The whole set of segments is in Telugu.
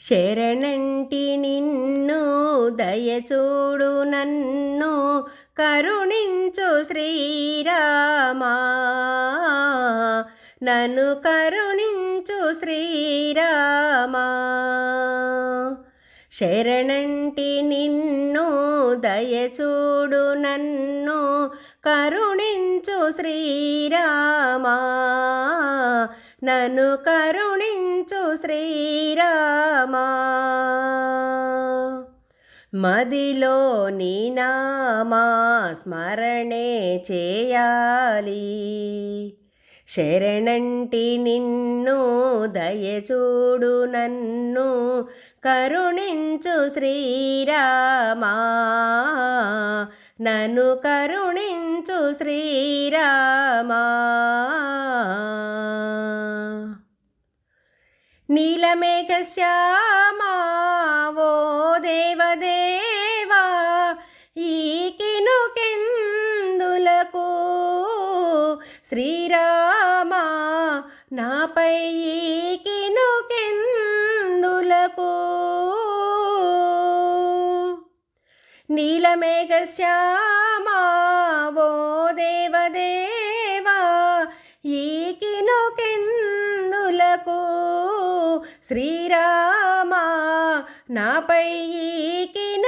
శరణంటి నిన్ను దయచూడు నన్ను కరుణించు శ్రీరామా. నన్ను కరుణించు శ్రీరామా. శరణంటి నిన్ను దయచూడు నన్ను కరుణించు శ్రీరామా. నన్ను కరుణించు శ్రీరామా. మదిలో నీ నామా స్మరణే చేయాలి. శరణంటి నిన్ను దయచూడు నన్ను కరుణించు శ్రీరామా. నన్ను కరుణించు శ్రీరామా. నీలమేఘ శ్యామా ఓ దేవదేవా ఈకినుకెందులకు శ్రీరామా నాపై ఈకినుకెందులకు నీలమేఘ శ్యామా ఓ శ్రీరామా నాపై ఈకినొకెందులకు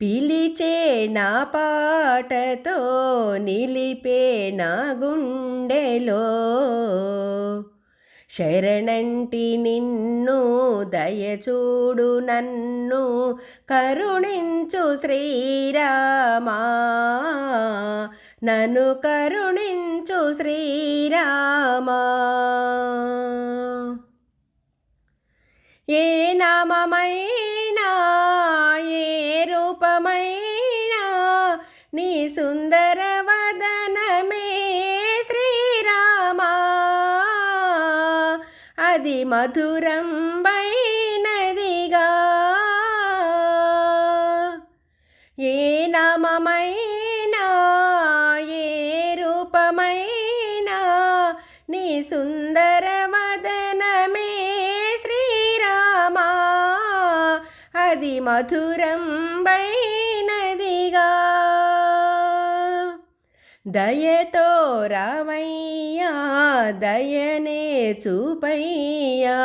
పిలిచే నా పాటతో నిలిపే నా గుండెలో శరణంటి నిన్ను దయచూడు నన్ను కరుణించు శ్రీరామా. నన్ను కరుణించు శ్రీరామా. ఏ నామమైనా ఏ రూపమైనా నీ సుందర అది మధురం వైనదిగా ఏ నామమైనా ఏ రూపమైనా నీ సుందర వదనమే శ్రీరామా. అది మధురం వైనదిగా దయతో రావయ్యా దయనే చూపయ్యా.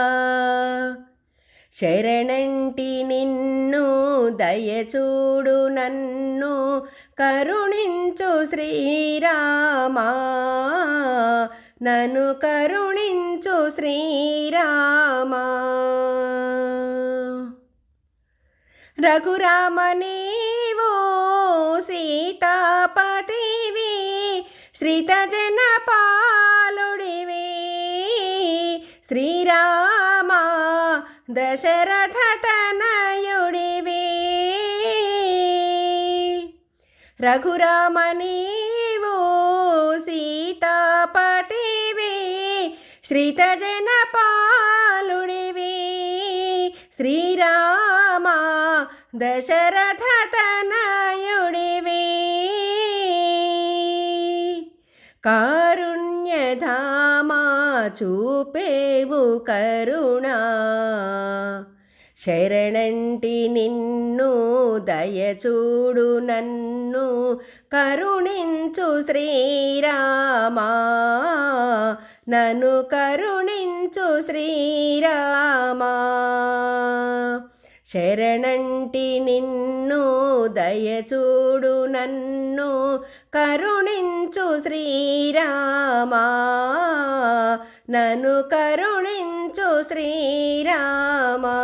శరణంటి నిన్ను దయచూడు నన్ను కరుణించు శ్రీరామా. నను కరుణించు శ్రీరామా. రఘురామ నీవో సీతాపతివి శ్రీతజన పాలుడివి శ్రీరామ దశరథ తనయుడివి రఘురామ నీవు సీతాపతివి శ్రీతజన పాలుడివి శ్రీరామ దశరథతనయుడివి. కారుణ్యధామా చూపేవు కరుణా. శరణంటి నిన్ను దయచూడు నన్ను కరుణించు శ్రీరామా. నన్ను కరుణించు శ్రీరామా. శరణంటి నిన్ను దయచూడు నన్ను కరుణించు శ్రీరామా. నన్ను కరుణించు శ్రీరామా.